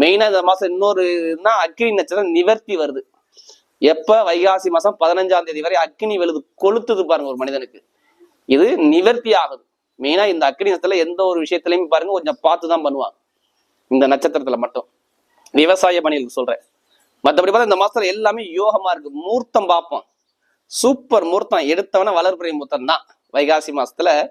மெயினா இந்த மாசம் இன்னொரு இதுனா அக்னி நட்சத்திரம் நிவர்த்தி வருது. எப்ப? வைகாசி மாசம் பதினஞ்சாம் தேதி வரை அக்னி வெளுது கொளுத்துது பாருங்க ஒரு மனிதனுக்கு. இது நிவர்த்தி ஆகுது. மெயினா இந்த அக்னி நட்சத்திரத்துல எந்த ஒரு விஷயத்திலையும் பாருங்க கொஞ்சம் பார்த்து தான் பண்ணுவாங்க. இந்த நட்சத்திரத்துல மட்டும். விவசாய பணிகளுக்கு சொல்றேன். மற்றபடி பார்த்தா இந்த மாசத்துல எல்லாமே யோகமா இருக்கு. மூர்த்தம் பார்ப்போம். சூப்பர் மூர்த்தம். எடுத்தவன வளர்புரை மூர்த்தம் தான் வைகாசி மாசத்துல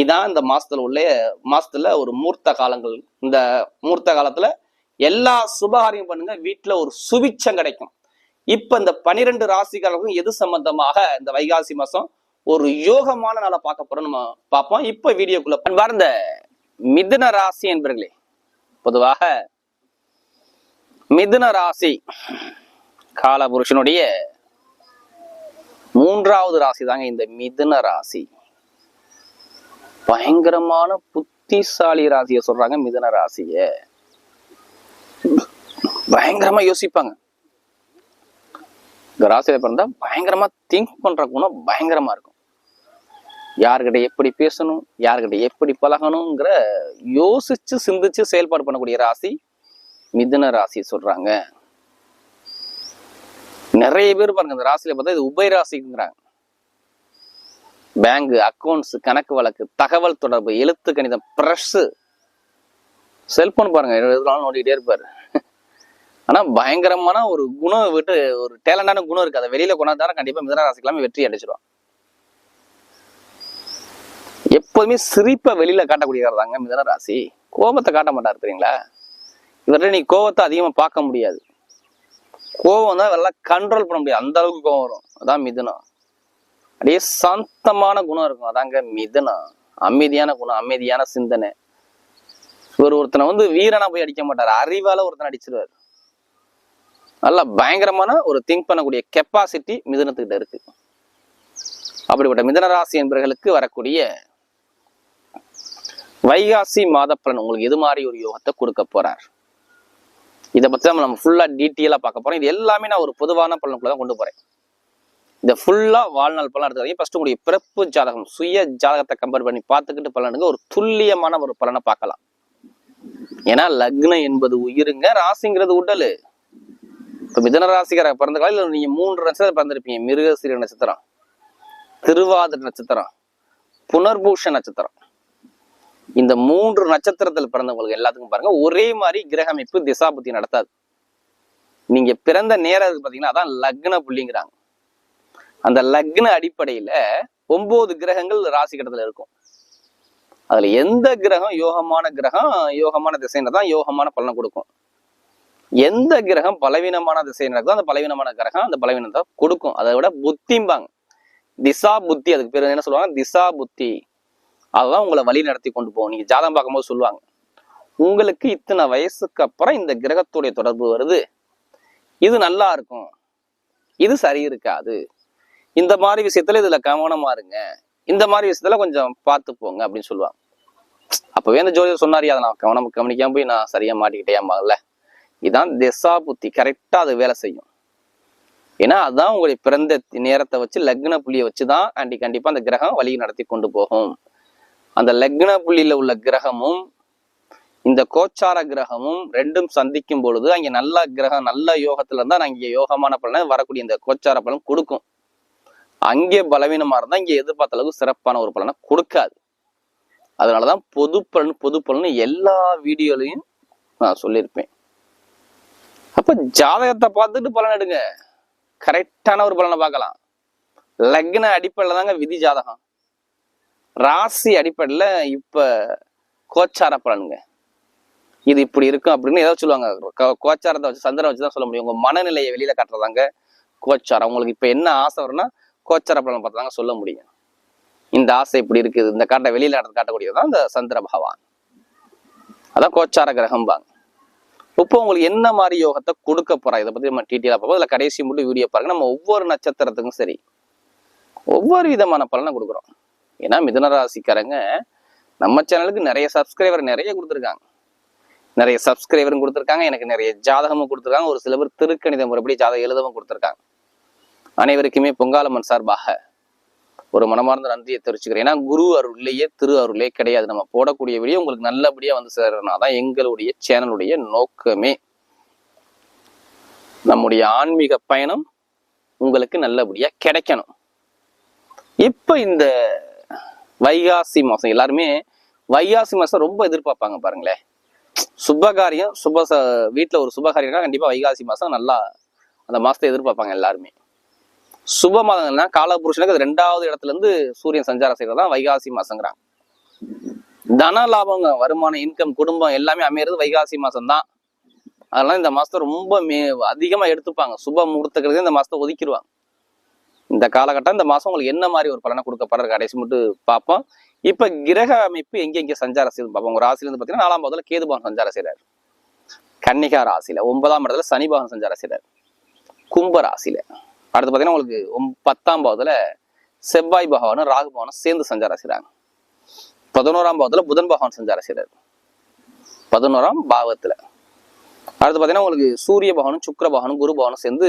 இதான் இந்த மாசத்துல உள்ள மாசத்துல ஒரு மூர்த்த காலங்கள். இந்த மூர்த்த காலத்துல எல்லா சுபகாரியம் பண்ணுங்க வீட்டுல ஒரு சுபிச்சம் கிடைக்கும். இப்ப இந்த பனிரெண்டு ராசிக்காரர்களுக்கும் எது சம்பந்தமாக இந்த வைகாசி மாசம் ஒரு யோகமான நாளை பார்க்க போறோம் நம்ம பார்ப்போம். இப்ப வீடியோக்குள்ள அன்பார்ந்த மிதுன ராசி என்பர்களே பொதுவாக மிதுன ராசி காலபுருஷனுடைய மூன்றாவது ராசி தாங்க இந்த மிதுன ராசி. பயங்கரமான புத்திசாலி ராசிய சொல்றாங்க மிதன ராசிய. பயங்கரமா யோசிப்பாங்க. இந்த ராசியில பிறந்தா பயங்கரமா திங்க் பண்ற குணம் பயங்கரமா இருக்கும். யார்கிட்ட எப்படி பேசணும் யாருக்கிட்ட எப்படி பழகணுங்கிற யோசிச்சு சிந்திச்சு செயல்பாடு பண்ணக்கூடிய ராசி மிதன ராசி சொல்றாங்க. நிறைய பேர் பாருங்க இந்த ராசியில பார்த்தா இது உபய ராசிங்கிறாங்க. பேங்க் அக்கௌண்ட்ஸ் கணக்கு வழக்கு தகவல் தொடர்பு எழுத்து கணிதம் ப்ரெஸ் செல்போன் பாருங்க எதுனாலும் நோண்டிக்கிட்டே இருப்பாரு. ஆனா பயங்கரமான ஒரு குணம் விட்டு ஒரு டேலண்டான குணம் இருக்கு. அதை வெளியில கொண்டாந்தாலும் கண்டிப்பா மிதன ராசிக்கெல்லாமே வெற்றி அடிச்சிடும் எப்போதுமே சிரிப்பை வெளியில காட்டக்கூடியதாங்க மிதன ராசி. கோபத்தை காட்ட மாட்டார் தெரியுங்களா? இவர்கிட்ட நீ கோபத்தை அதிகமா பார்க்க முடியாது. கோபம் தான் எல்லாம் கண்ட்ரோல் பண்ண முடியாது. அந்த அளவுக்கு கோபம் வரும். அதான் மிதுனம். அப்படியே சாந்தமான குணம் இருக்கும். அதாங்க மிதனம் அமைதியான குணம் அமைதியான சிந்தனை. இவர் ஒருத்தனை வந்து வீரனா போய் அடிக்க மாட்டார். அறிவால ஒருத்தனை அடிச்சிருவாரு. நல்லா பயங்கரமான ஒரு திங்க் பண்ணக்கூடிய கெப்பாசிட்டி மிதனத்துக்கிட்ட இருக்கு. அப்படிப்பட்ட மிதனராசி என்பவர்களுக்கு வரக்கூடிய வைகாசி மாதப்பலன் உங்களுக்கு எது மாதிரி ஒரு யோகத்தை கொடுக்க போறார்? இதை பத்தி நம்ம நம்ம ஃபுல்லா டீட்டெயிலா பார்க்க போறோம். இது எல்லாமே நான் ஒரு பொதுவான பலனுக்குள்ள தான் கொண்டு போறேன். இந்த ஃபுல்லாக வாழ்நாள் பலன் எடுத்துக்காதீங்க ஃபர்ஸ்ட் உங்களுடைய பிறப்பு ஜாதகம் சுய ஜாதகத்தை கம்பேர் பண்ணி பார்த்துக்கிட்டு பலனுங்க ஒரு துல்லியமான ஒரு பலனை பார்க்கலாம். ஏன்னா லக்னம் என்பது உயிருங்க ராசிங்கிறது உடல். இப்போ மிதன ராசிக்கார பிறந்த காலையில் நீங்கள் மூன்று நட்சத்திரம் பிறந்திருப்பீங்க. மிருகசீர நட்சத்திரம் திருவாதிர நட்சத்திரம் புனர்பூஷ நட்சத்திரம். இந்த மூன்று நட்சத்திரத்தில் பிறந்தவங்களுக்கு எல்லாத்துக்கும் பாருங்க ஒரே மாதிரி கிரக அமைப்பு திசாபுத்தி நடத்தாது. நீங்க பிறந்த நேரம் பார்த்தீங்கன்னா பாத்தீங்கன்னா அதான் லக்ன புள்ளிங்கிறாங்க. அந்த லக்ன அடிப்படையில ஒன்பது கிரகங்கள் ராசி கட்டத்துல இருக்கும். அதுல எந்த கிரகம் யோகமான கிரகம் யோகமான திசைன்னு தான் யோகமான பலனை கொடுக்கும். எந்த கிரகம் பலவீனமான திசை நடக்குதோ அந்த பலவீனமான கிரகம் அந்த பலவீனத்தை கொடுக்கும். அதை விட புத்திம்பாங்க. திசா புத்தி அதுக்கு பேர் என்ன சொல்லுவாங்க? திசா புத்தி. அதுதான் உங்களை வழி நடத்தி கொண்டு போகும். நீங்க ஜாதகம் பார்க்கும்போது சொல்லுவாங்க. உங்களுக்கு இத்தனை வயசுக்கு அப்புறம் இந்த கிரகத்துடைய தொடர்பு வருது. இது நல்லா இருக்கும். இது சரி இருக்காது. இந்த மாதிரி விஷயத்துல இதுல கவனமா இருங்க. இந்த மாதிரி விஷயத்துல கொஞ்சம் பார்த்து போங்க அப்படின்னு சொல்லுவாங்க. அப்பவே அந்த ஜோதிடர் சொன்னாரு அதை நான் கவனம் கவனிக்காம போய் நான் சரியா மாட்டிக்கிட்டேன் இதான் திசா புத்தி. கரெக்டா அது வேலை செய்யும். ஏன்னா அதுதான் உங்களுடைய பிறந்த நேரத்தை வச்சு லக்ன புள்ளியை வச்சுதான் ஆண்டி கண்டிப்பா அந்த கிரகம் வழி நடத்தி கொண்டு போகும். அந்த லக்ன புள்ளியில உள்ள கிரகமும் இந்த கோச்சார கிரகமும் ரெண்டும் சந்திக்கும் பொழுது அங்கே நல்ல கிரகம் நல்ல யோகத்துல இருந்தா நான் இங்கே யோகமான பலனை வரக்கூடிய இந்த கோச்சார பலன் கொடுக்கும். அங்கே பலவீனமா இருந்தா இங்க எதிர்பார்த்த அளவுக்கு சிறப்பான ஒரு பலனை கொடுக்காது. அதனாலதான் பொது பலன் பொது பலன் எல்லா வீடியோலையும் நான் சொல்லியிருப்பேன். அப்ப ஜாதகத்தை பார்த்துட்டு பலன் எடுங்க. கரெக்டான ஒரு பலனை பார்க்கலாம். லக்ன அடிப்படையில் தாங்க விதி ஜாதகம். ராசி அடிப்படையில் இப்ப கோச்சார பலனுங்க. இது இப்படி இருக்கும் அப்படின்னு ஏதாவது சொல்லுவாங்க. கோச்சாரத்தை வச்சு சந்திரன் வச்சு தான் சொல்ல முடியும். உங்க மனநிலையை வெளியில காட்டுறதாங்க கோச்சாரம். உங்களுக்கு இப்ப என்ன ஆசை வரும்னா கோச்சார பலன் பார்த்தாங்க சொல்ல முடியும். இந்த ஆசை இப்படி இருக்குது இந்த காட்ட வெளியில காட்ட- காட்டக்கூடியதுதான் இந்த சந்திர பகவான். அதான் கோச்சார கிரகம்பாங்க இப்போ உங்களுக்கு என்ன மாதிரி யோகத்தை கொடுக்க போறா? இதை பத்தி நம்ம டீட்டெயிலாக பார்ப்போம். அதில் கடைசி மட்டும் வீடியோ பாருங்க. நம்ம ஒவ்வொரு நட்சத்திரத்துக்கும் சரி ஒவ்வொரு விதமான பலனை கொடுக்குறோம். ஏன்னா மிதனராசிக்காரங்க நம்ம சேனலுக்கு நிறைய சப்ஸ்கிரைபர் நிறைய கொடுத்துருக்காங்க. நிறைய சப்ஸ்கிரைபரும் கொடுத்துருக்காங்க. எனக்கு நிறைய ஜாதகமும் கொடுத்துருக்காங்க. ஒரு சில பேர் திருக்கணித முறைப்படி ஜாதகம் எழுதவும் கொடுத்துருக்காங்க. அனைவருக்குமே பொங்காலம்மன் சார்பாக ஒரு மனமார்ந்த நன்றியை தெரிவிச்சுக்கிறேன். ஏன்னா குரு அருள்லேயே திரு அருளே கிடையாது. நம்ம போடக்கூடிய வீடியோ உங்களுக்கு நல்லபடியாக வந்து சேரணும் எங்களுடைய சேனலுடைய நோக்கமே. நம்முடைய ஆன்மீக பயணம் உங்களுக்கு நல்லபடியாக கிடைக்கணும். இப்போ இந்த வைகாசி மாதம் எல்லாருமே வைகாசி மாதம் ரொம்ப எதிர்பார்ப்பாங்க பாருங்களேன். சுபகாரியம் சுப ச- ஒரு சுபகாரியம்னா கண்டிப்பாக வைகாசி மாதம் நல்லா அந்த மாதத்தை எதிர்பார்ப்பாங்க எல்லாருமே. சுப மாதங்கள்னா காலபுருஷனுக்கு அது ரெண்டாவது இடத்துல இருந்து சூரியன் சஞ்சாரம் செய்யறது தான் வைகாசி மாசங்கிறாங்க. தன லாபங்க வருமானம் இன்கம் குடும்பம் எல்லாமே அமையிறது வைகாசி மாசம் தான் அதெல்லாம் இந்த மாசத்தை ரொம்ப மே அதிகமா எடுத்துப்பாங்க. சுப முகூர்த்தங்கிறது இந்த மாசத்தை ஒதுக்கிடுவாங்க இந்த காலகட்டம் இந்த மாசம் உங்களுக்கு என்ன மாதிரி ஒரு பலனை கொடுக்கப்படுற கடைசி மட்டும் பார்ப்போம். இப்ப கிரக அமைப்பு எங்க எங்க சஞ்சாரம் செய்யுது பார்ப்போம். உங்க ராசில இருந்து பாத்தீங்கன்னா நாலாம் பாவத்துல கேது பகவான் சஞ்சாரம் செய்றாரு. கன்னிகா ராசியில ஒன்பதாம் இடத்துல சனி பகவான் சஞ்சாரம் செய்றாரு. கும்ப ராசியில. அடுத்து பாத்தீங்கன்னா உங்களுக்கு பத்தாம் பாவத்துல செவ்வாய் பகவானும் ராகு பகவானும் சேர்ந்து சஞ்சாரம் செய்கிறாங்க பதினோராம் பாவத்துல புதன் பகவான் சஞ்சாரம் செய்கிறார் பதினோராம் பாவத்துல. அடுத்து பாத்தீங்கன்னா உங்களுக்கு சூரிய பகவானும் சுக்கர பகவானும் குரு பகவானும் சேர்ந்து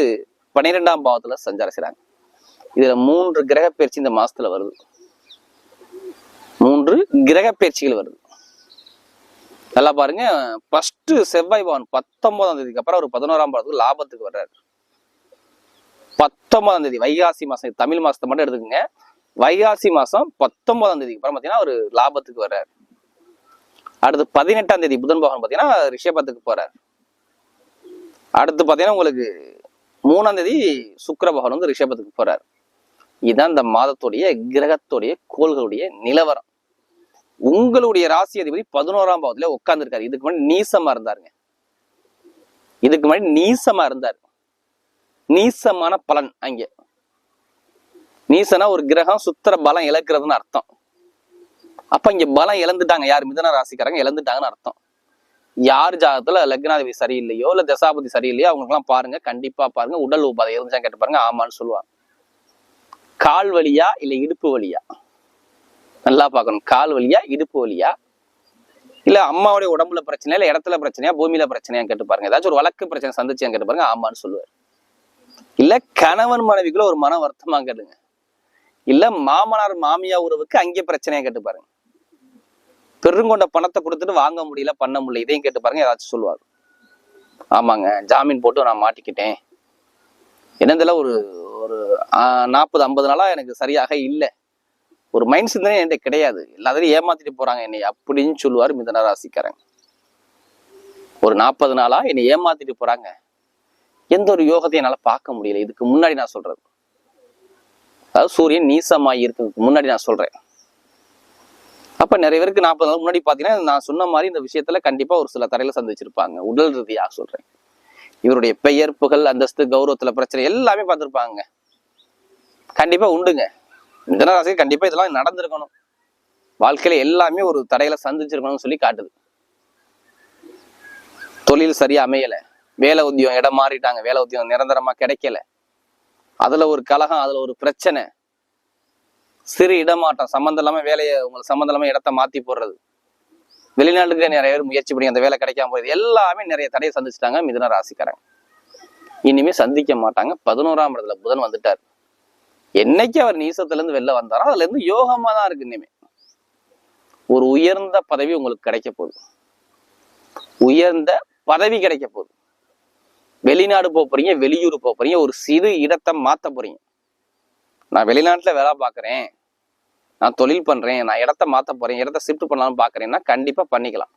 பன்னிரெண்டாம் பாவத்துல சஞ்சாரம் செய்றாங்க இதுல மூன்று கிரக பயிற்சி இந்த மாசத்துல வருது. மூன்று கிரக பயிற்சிகள் வருது. நல்லா பாருங்க. ஃபர்ஸ்ட் செவ்வாய் பவன் பத்தொன்பதாம் தேதிக்கு அப்புறம் அவர் பதினோராம் பாவத்துக்கு லாபத்துக்கு வர்றாரு. பத்தொன்பதாம் தேதி வைகாசி மாசம் தமிழ் மாசத்தை மட்டும் எடுத்துக்கோங்க. வைகாசி மாசம் பத்தொன்பதாம் தேதிக்கு அப்புறம் பாத்தீங்கன்னா ஒரு லாபத்துக்கு வர்றாரு. அடுத்து பதினெட்டாம் தேதி புதன் பகவான் பாத்தீங்கன்னா ரிஷபத்துக்கு போறாரு. அடுத்து பாத்தீங்கன்னா உங்களுக்கு மூணாம் தேதி சுக்கர பகவான் வந்து ரிஷபத்துக்கு போறாரு. இதுதான் இந்த மாதத்துடைய கிரகத்துடைய கோள்களுடைய நிலவரம். உங்களுடைய ராசி அதிபதி பதினோராம் பாவத்துல உட்கார்ந்துருக்காரு. இதுக்கு முன்னாடி நீசமா இருந்தாருங்க. இதுக்கு முன்னாடி நீசமா இருந்தாரு. நீசமான பலன் அங்க. நீசனா ஒரு கிரகம் சுத்திர பலம் இழக்கிறதுன்னு அர்த்தம். அப்ப இங்க பலம் இழந்துட்டாங்க யார்? மிதன ராசிக்காரங்க இழந்துட்டாங்கன்னு அர்த்தம். யார் ஜாதகத்துல லக்னாதிபதி சரியில்லையோ இல்ல தசாபதி சரியில்லையோ அவங்களுக்குலாம் பாருங்க கண்டிப்பா பாருங்க. உடல் உபாதை இருந்துச்சா கேட்டு பாருங்க ஆமான்னு சொல்லுவாங்க. கால் வழியா இல்ல இடுப்பு வழியா நல்லா பார்க்கணும். கால் வழியா இடுப்பு வழியா இல்ல அம்மாவுடைய உடம்புல பிரச்சனையா இல்ல இடத்துல பிரச்சனையா பூமியில பிரச்சனையா கேட்டு பாருங்க ஏதாச்சும் ஒரு வழக்கு பிரச்சனை சந்திச்சியான்னு கேட்டு பாருங்க ஆமான்னு சொல்லுவார். இல்ல கணவன் மனைவிக்குள்ள ஒரு மன வருத்தமா கேட்டுங்க இல்ல மாமனார் மாமியா உறவுக்கு அங்கே பிரச்சனையா கேட்டு பாருங்க. பெருங்கொண்ட பணத்தை கொடுத்துட்டு வாங்க முடியல பண்ண முடியல இதையும் கேட்டு பாருங்க ஏதாச்சும் சொல்லுவார் ஆமாங்க ஜாமீன் போட்டு நான் மாட்டிக்கிட்டேன். என்னதுல ஒரு ஒரு நாற்பது ஐம்பது நாளா எனக்கு சரியாக இல்லை. ஒரு மைண்ட் சிந்தனை என்கிட்ட கிடையாது. எல்லாத்தையும் ஏமாத்திட்டு போறாங்க என்னை அப்படின்னு சொல்லுவார் மிதன ராசிக்காரங்க ஒரு நாற்பது நாளா என்னை ஏமாத்திட்டு போறாங்க. எந்த ஒரு யோகத்தையும் என்னால் பார்க்க முடியல. இதுக்கு முன்னாடி நான் சொல்றது. அதாவது சூரியன் நீசமாய் இருக்கிறதுக்கு முன்னாடி நான் சொல்றேன். அப்ப நிறைய பேருக்கு நாற்பது நாள் முன்னாடி பாத்தீங்கன்னா நான் சொன்ன மாதிரி இந்த விஷயத்துல கண்டிப்பா ஒரு சில தரையில சந்திச்சிருப்பாங்க. உடல் ரீதியாக சொல்றேன். இவருடைய பெயர் புகழ் அந்தஸ்து கௌரவத்துல பிரச்சனை எல்லாமே பார்த்துருப்பாங்க. கண்டிப்பா உண்டுங்க. மிதனராசிக்கு கண்டிப்பா இதெல்லாம் நடந்திருக்கணும். வாழ்க்கையில எல்லாமே ஒரு தடையில சந்திச்சிருக்கணும்னு சொல்லி காட்டுது. தொழில் சரியா அமையலை. வேலை உத்தியோகம் இடம் மாறிட்டாங்க. வேலை உத்தியோகம் நிரந்தரமா கிடைக்கல. அதுல ஒரு கலகம் அதுல ஒரு பிரச்சனை. சிறு இடமாட்டம் சம்மந்தம் இல்லாம வேலையை உங்களுக்கு சம்மந்தம் இல்லாம இடத்த மாத்தி போடுறது. வெளிநாட்டுக்கு நிறைய பேர் முயற்சி பண்ணி அந்த வேலை கிடைக்காம போகுது எல்லாமே நிறைய தடையை சந்திச்சிட்டாங்க மிதுன ராசிக்காரங்க. இனிமே சந்திக்க மாட்டாங்க. பதினோராம் இடத்துல புதன் வந்துட்டார். என்னைக்கு அவர் நீசத்துல இருந்து வெளில வந்தாரோ அதுல இருந்து யோகமா தான் இருக்கு இனிமே. ஒரு உயர்ந்த பதவி உங்களுக்கு கிடைக்க போகுது. உயர்ந்த பதவி கிடைக்க போகுது. வெளிநாடு போக போறீங்க வெளியூர் போக போறீங்க ஒரு சிறு இடத்தை மாற்ற போறீங்க. நான் வெளிநாட்டில் வேலை பார்க்குறேன். நான் தொழில் பண்ணுறேன் நான் இடத்த மாற்ற போகிறேன் இடத்த ஷிஃப்ட் பண்ணலாம்னு பார்க்குறேன்னா கண்டிப்பாக பண்ணிக்கலாம்.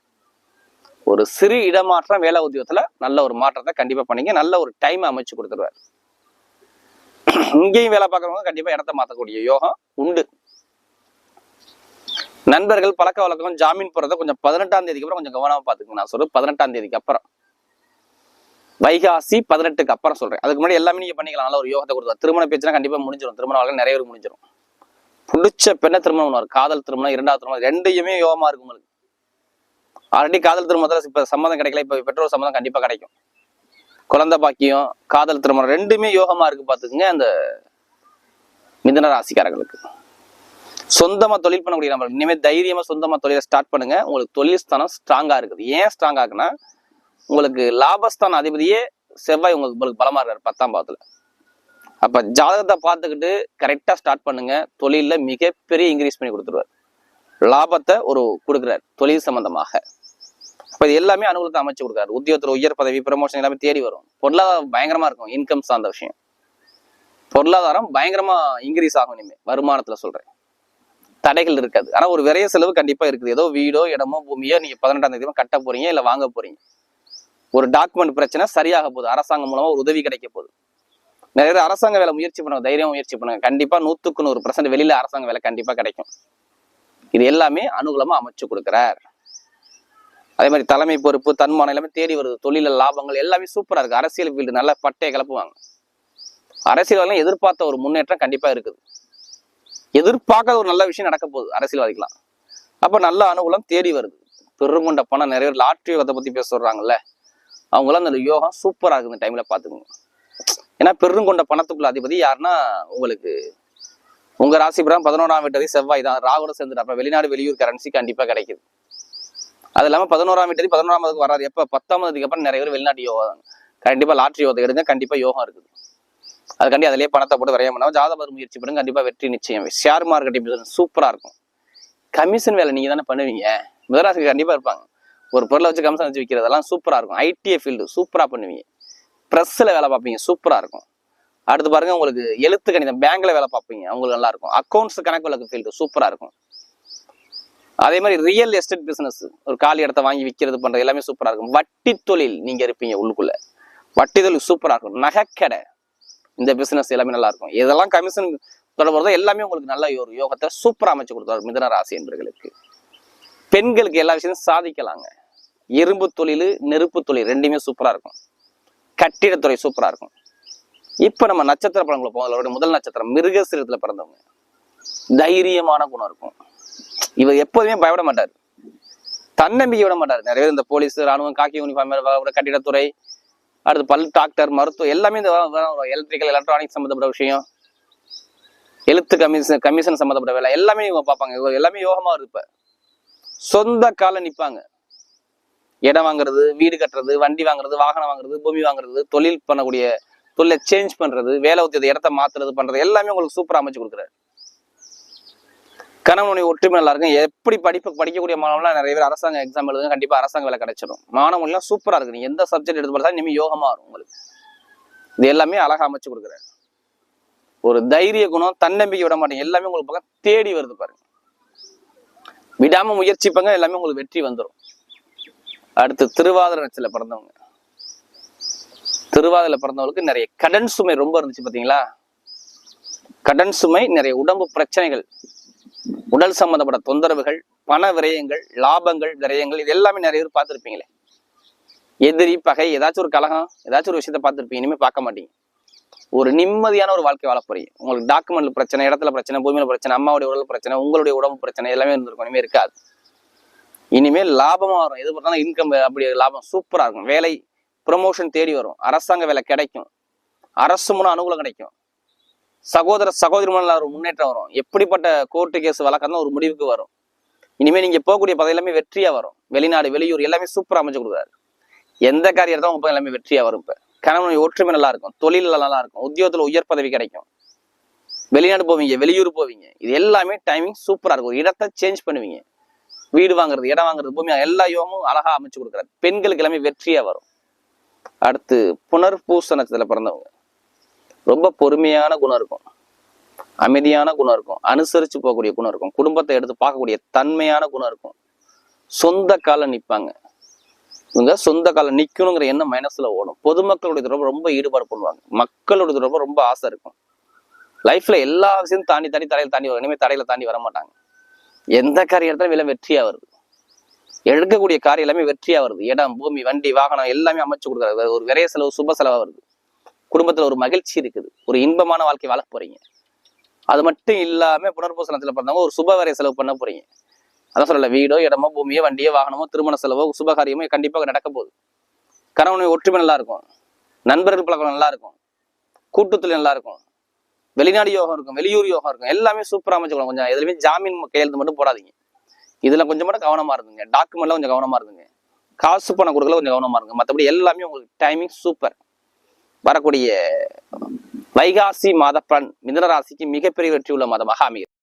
ஒரு சிறு இடமாற்றம் வேலை உத்தியோகத்தில் நல்ல ஒரு மாற்றத்தை கண்டிப்பாக பண்ணிக்க நல்ல ஒரு டைம் அமைச்சு கொடுத்துருவார். இங்கேயும் வேலை பார்க்குறவங்க கண்டிப்பாக இடத்த மாற்றக்கூடிய யோகம் உண்டு. நண்பர்கள் பழக்க வழக்கம் ஜாமீன் போகிறத கொஞ்சம் பதினெட்டாம் தேதிக்கு அப்புறம் கொஞ்சம் கவனமாக பாத்துக்கங்க நான் சொல்றது பதினெட்டாம் தேதிக்கு அப்புறம். வைகாசி பதினெட்டுக்கு அப்புறம் சொல்றேன். அதுக்கு முன்னாடி எல்லாமே நீங்க பண்ணிக்கலாம். நல்ல ஒரு யோகத்தை கொடுத்தா. திருமண பேச்சுனா கண்டிப்பா முடிஞ்சிடும் திருமண வாழ்க்கை நிறைய பேருக்கு முடிஞ்சிடும் பிடிச்ச பெண்ணை திருமணம் பண்ணுவார். காதல் திருமணம் இரண்டாவது திருமணம் ரெண்டையுமே யோகமா இருக்கும் உங்களுக்கு. ஆல்ரெடி காதல் திருமணத்துல இப்ப சம்மதம் கிடைக்கல. இப்ப பெற்றோர் சம்மதம் கண்டிப்பா கிடைக்கும். குழந்தை பாக்கியம் காதல் திருமணம் ரெண்டுமே யோகமா இருக்கு பாத்துக்குங்க அந்த மிதன ராசிக்காரங்களுக்கு சொந்தமா தொழில் பண்ணக்கூடிய நம்ம இனிமே தைரியமா சொந்தமா தொழிலை ஸ்டார்ட் பண்ணுங்க. உங்களுக்கு தொழில் ஸ்தானம் ஸ்ட்ராங்கா இருக்குது. ஏன் ஸ்ட்ராங் ஆகுனா உங்களுக்கு லாபஸ்தான அதிபதியே செவ்வாய் உங்களுக்கு உங்களுக்கு பலமா இருக்காரு பத்தாம் பாவத்துல அப்ப ஜாதகத்தை பார்த்துக்கிட்டு கரெக்டா ஸ்டார்ட் பண்ணுங்க. தொழில மிகப்பெரிய இன்க்ரீஸ் பண்ணி கொடுத்துருவார். லாபத்தை ஒரு கொடுக்குறார் தொழில் சம்பந்தமாக. அப்ப இது எல்லாமே அனுகூலத்தை அமைச்சு கொடுக்காரு உத்தியோகத்துல உயர் பதவி ப்ரமோஷன் எல்லாமே தேடி வரும். பொருளாதாரம் பயங்கரமா இருக்கும் இன்கம் சார்ந்த விஷயம். பொருளாதாரம் பயங்கரமா இன்க்ரீஸ் ஆகும் இனிமே வருமானத்துல சொல்றேன். தடைகள் இருக்காது. ஆனா ஒரு விரைய செலவு கண்டிப்பா இருக்குது. ஏதோ வீடோ இடமோ பூமியோ நீங்க பதினெட்டாம் தேதி கட்ட போறீங்க இல்ல வாங்க போறீங்க. ஒரு டாக்குமெண்ட் பிரச்சனை சரியாக போகுது. அரசாங்கம் மூலமா ஒரு உதவி கிடைக்க போகுது. நிறைய பேர் அரசாங்க வேலை முயற்சி பண்ணுங்க தைரியம் முயற்சி பண்ணுங்க கண்டிப்பா நூத்துக்கு நூறு பர்சன்ட் வெளியில அரசாங்க வேலை கண்டிப்பா கிடைக்கும். இது எல்லாமே அனுகூலமா அமைச்சு கொடுக்குறார். அதே மாதிரி தலைமை பொறுப்பு தன்மானம் எல்லாமே தேடி வருது. தொழில லாபங்கள் எல்லாமே சூப்பரா இருக்கு. அரசியல் ஃபீல்டு நல்ல பட்டையை கிளப்புவாங்க. அரசியல்வாதிகள் எதிர்பார்த்த ஒரு முன்னேற்றம் கண்டிப்பா இருக்குது. எதிர்பார்க்காத ஒரு நல்ல விஷயம் நடக்க போகுது அரசியல்வாதிக்கலாம் அப்ப நல்ல அனுகூலம் தேடி வருது. பெருங்கொண்ட பணம் நிறைய பேர் லாட்ரி யோகத்தை பத்தி பேச சொல்றாங்கல்ல. அவங்களாம் அந்த யோகம் சூப்பராக இருக்குது இந்த டைம்ல பாத்துக்கோங்க ஏன்னா பெருங்கொண்ட பணத்துக்குள்ள அதிபதி யாருன்னா உங்களுக்கு உங்க ராசிபுரம் பதினோராம் வீட்டதி செவ்வாய் தான். ராகுட சேர்ந்துட்டு அப்ப வெளிநாடு வெளியூர் கரன்சி கண்டிப்பா கிடைக்குது. அது இல்லாம பதினோராம் வீட்டதி பதினோராமதுக்கு வராது எப்ப? பத்தாமதுக்கு அப்புறம் நிறைய பேர் வெளிநாட்டு யோகம் கண்டிப்பா லாட்ரி யோகத்தை எடுங்க. கண்டிப்பா யோகம் இருக்குது. அதுக்காண்டி அதிலேயே பணத்தை போட்டு விரையம் பண்ணாம ஜாதபர் முயற்சி பண்ணுங்க. கண்டிப்பா வெற்றி நிச்சயம். ஷேர் மார்க்கெட் பிசினஸ் சூப்பரா இருக்கும். கமிஷன் வேலை நீங்க தானே பண்ணுவீங்க. முதலாசிக்கு கண்டிப்பா இருப்பாங்க. ஒரு பொருளை வச்சு கமிஷன் வச்சு விற்கிறதெல்லாம் சூப்பராக இருக்கும். ஐடிஐ ஃபீல்டு சூப்பரா பண்ணுவீங்க. ப்ரெஸ்ஸில் வேலை பார்ப்பீங்க சூப்பரா இருக்கும். அடுத்து பாருங்க உங்களுக்கு எழுத்து கணிதம் பேங்க்ல வேலை பார்ப்பீங்க அவங்களுக்கு நல்லா இருக்கும். அக்கௌண்ட்ஸ் கணக்கு வழக்கு ஃபீல்டு சூப்பரா இருக்கும். அதே மாதிரி ரியல் எஸ்டேட் பிசினஸ் ஒரு காலி இடத்த வாங்கி விற்கிறது பண்றது எல்லாமே சூப்பரா இருக்கும். வட்டி தொழில் நீங்க இருப்பீங்க உள்ளுக்குள்ள. வட்டி தொழில் சூப்பரா இருக்கும். நகைக்கடை இந்த பிசினஸ் எல்லாமே நல்லா இருக்கும். இதெல்லாம் கமிஷன் தொடர்பு எல்லாமே உங்களுக்கு நல்ல ஒரு யோகத்தை சூப்பரா அமைச்சு கொடுத்தாரு மிதன ராசி என்பர்களுக்கு. பெண்களுக்கு எல்லா விஷயத்தையும் சாதிக்கலாங்க. இரும்பு தொழில் நெருப்பு தொழில் ரெண்டுமே சூப்பராக இருக்கும். கட்டிடத்துறை சூப்பராக இருக்கும். இப்போ நம்ம நட்சத்திர படங்களை போகலாம் அவருடைய முதல் நட்சத்திரம் மிருகசிரத்தில் பிறந்தவங்க. தைரியமான குணம் இருக்கும். இவர் எப்போதுமே பயப்பட மாட்டார். தன்னம்பிக்கை விட மாட்டார். நிறைய பேர் இந்த போலீஸ் ராணுவம் காக்கி யூனிஃபார்ம் கட்டிடத்துறை அடுத்து பல் டாக்டர் மருத்துவம் எல்லாமே இந்த எலக்ட்ரிக்கல் எலக்ட்ரானிக் சம்மந்தப்பட்ட விஷயம். எழுத்து கமிஷன் கமிஷன் சம்மந்தப்பட்ட வேலை எல்லாமே இவங்க பார்ப்பாங்க. இவங்க எல்லாமே யோகமாக இருப்பேன் சொந்த கால நிற்பாங்க இடம் வாங்குறது வீடு கட்டுறது வண்டி வாங்குறது வாகனம் வாங்குறது பூமி வாங்குறது தொழில் பண்ணக்கூடிய தொழிலை சேஞ்ச் பண்றது வேலை உத்தியத்தை இடத்த மாத்துறது பண்றது எல்லாமே உங்களுக்கு சூப்பராக அமைச்சு கொடுக்குறாரு. கணவனுடைய ஒற்றுமை நல்லா இருக்கும் எப்படி படிப்பு படிக்கக்கூடிய மாணவன்லாம் நிறைய பேர் அரசாங்க எக்ஸாம் எழுதுங்க கண்டிப்பா அரசாங்க வேலை கிடைச்சிடும் மாணவன்லாம் சூப்பராக இருக்கு நீங்க எந்த சப்ஜெக்ட் எடுத்து பார்த்தா இனிமேல் யோகமா வரும் உங்களுக்கு. இது எல்லாமே அழகா அமைச்சு கொடுக்குறாரு. ஒரு தைரிய குணம் தன்னம்பிக்கை விட மாட்டேங்க எல்லாமே உங்களுக்கு பக்கம் தேடி வருது பாருங்க. விடாம முயற்சிப்பாங்க எல்லாமே உங்களுக்கு வெற்றி வந்துடும் அடுத்து திருவாதிரை நட்சத்திரத்துல பிறந்தவங்க. திருவாதிரை பிறந்தவங்களுக்கு நிறைய கடன் சுமை ரொம்ப இருந்துச்சு பார்த்தீங்களா கடன் சுமை நிறைய உடம்பு பிரச்சனைகள் உடல் சம்பந்தப்பட்ட தொந்தரவுகள் பண விரயங்கள் லாபங்கள் விரயங்கள் இது எல்லாமே நிறைய பேர் பார்த்துருப்பீங்களே. எதிரி பகை ஏதாச்சும் ஒரு கலகம் ஏதாச்சும் ஒரு விஷயத்த பார்த்துருப்பீங்க இனிமே பார்க்க மாட்டீங்க. ஒரு நிம்மதியான ஒரு வாழ்க்கை வாழ போறீங்க. உங்களுக்கு டாக்குமெண்ட்ல பிரச்சனை இடத்துல பிரச்சனை பூமியில பிரச்சனை அம்மாவுடைய உடல் பிரச்சனை உங்களுடைய உடம்பு பிரச்சனை எல்லாமே இருந்திருக்கும். இனிமே இருக்காது. இனிமேல் லாபமா வரும். எது பார்த்தாலும் இன்கம் அப்படி லாபம். சூப்பரா இருக்கும். வேலை ப்ரொமோஷன் தேடி வரும். அரசாங்க வேலை கிடைக்கும். அரசு மூலம் அனுகூலம் கிடைக்கும். சகோதர சகோதரி மூலம் ஒரு முன்னேற்றம் வரும். எப்படிப்பட்ட கோர்ட்டு கேஸ் வழக்கம் ஒரு முடிவுக்கு வரும். இனிமேல் நீங்க போகக்கூடிய பதவி எல்லாமே வெற்றியா வரும். வெளிநாடு வெளியூர் எல்லாமே சூப்பரா அமைச்சு கொடுக்குறாரு. எந்த காரியம் எடுத்தாலும் உங்க எல்லாமே வெற்றியா வரும் இப்போ. கணவனுடைய ஒற்றுமை நல்லா இருக்கும் தொழில் நல்லா இருக்கும் உத்தியோகத்தில் உயர் பதவி கிடைக்கும். வெளிநாடு போவீங்க வெளியூர் போவீங்க. இது எல்லாமே டைமிங் சூப்பராக இருக்கும். ஒரு இடத்த சேஞ்ச் பண்ணுவீங்க. வீடு வாங்குறது இடம் வாங்குறது பூமி எல்லா யோகமும் அழகா அமைச்சு கொடுக்குறாரு. பெண்களுக்கு எல்லாமே வெற்றியா வரும். அடுத்து புனர்பூச நட்சத்திரத்தில் பிறந்தவங்க. ரொம்ப பொறுமையான குணம் இருக்கும். அமைதியான குணம் இருக்கும். அனுசரிச்சு போகக்கூடிய குணம் இருக்கும். குடும்பத்தை எடுத்து பார்க்கக்கூடிய தன்மையான குணம் இருக்கும். சொந்த கால நிற்பாங்க இவங்க சொந்த காலம் நிக்கணுங்கிற எண்ணம் மைனஸ்ல ஓடும். பொதுமக்களுடைய தொடர்பு ரொம்ப ஈடுபாடு பண்ணுவாங்க. மக்களுடைய தொடர்பு ரொம்ப ஆசை இருக்கும். லைஃப்ல எல்லா விஷயமும் தாண்டி தாண்டி தலையில தாண்டி வரும். இனிமேல் தடையில தாண்டி வர மாட்டாங்க எந்த காரியம் எடுத்தாலும் வெளில வெற்றியா வருது. எடுக்கக்கூடிய காரியம் எல்லாமே வெற்றியா வருது. இடம் பூமி வண்டி வாகனம் எல்லாமே அமைச்சு கொடுக்குறாரு ஒரு விரைய செலவு சுப செலவா வருது. குடும்பத்துல ஒரு மகிழ்ச்சி இருக்குது. ஒரு இன்பமான வாழ்க்கை வாழ போறீங்க. அது மட்டும் இல்லாம புனர்பூசணத்துல பிறந்தவங்க ஒரு சுப விரைய செலவு பண்ண போறீங்க. அதான் சொல்லல வீடோ இடமோ பூமியோ வண்டியோ வாகனமோ திருமண செலவோ சுபகாரியமோ கண்டிப்பாக நடக்க போகுது. கணவனை ஒற்றுமை நல்லா இருக்கும். நண்பர்கள் பழக்கம் நல்லா இருக்கும். கூட்டத்தில் நல்லா இருக்கும். வெளிநாடு யோகம் இருக்கும் வெளியூர் யோகம் இருக்கும். எல்லாமே சூப்பராக அமைச்சுக்கலாம் கொஞ்சம். எதுலையுமே ஜாமீன் கையெழுத்து மட்டும் போடாதீங்க. இதில் கொஞ்சம் மட்டும் கவனமாக இருந்துங்க. டாக்குமெண்ட்லாம் கொஞ்சம் கவனமாக இருந்துங்க. காசு பணம் கொடுக்கல கொஞ்சம் கவனமாக இருங்க. மற்றபடி எல்லாமே உங்களுக்கு டைமிங் சூப்பர் வரக்கூடிய வைகாசி மாத பலன் மிதன ராசிக்கு மிகப்பெரிய வெற்றி உள்ள மாதமாக அமைகிறது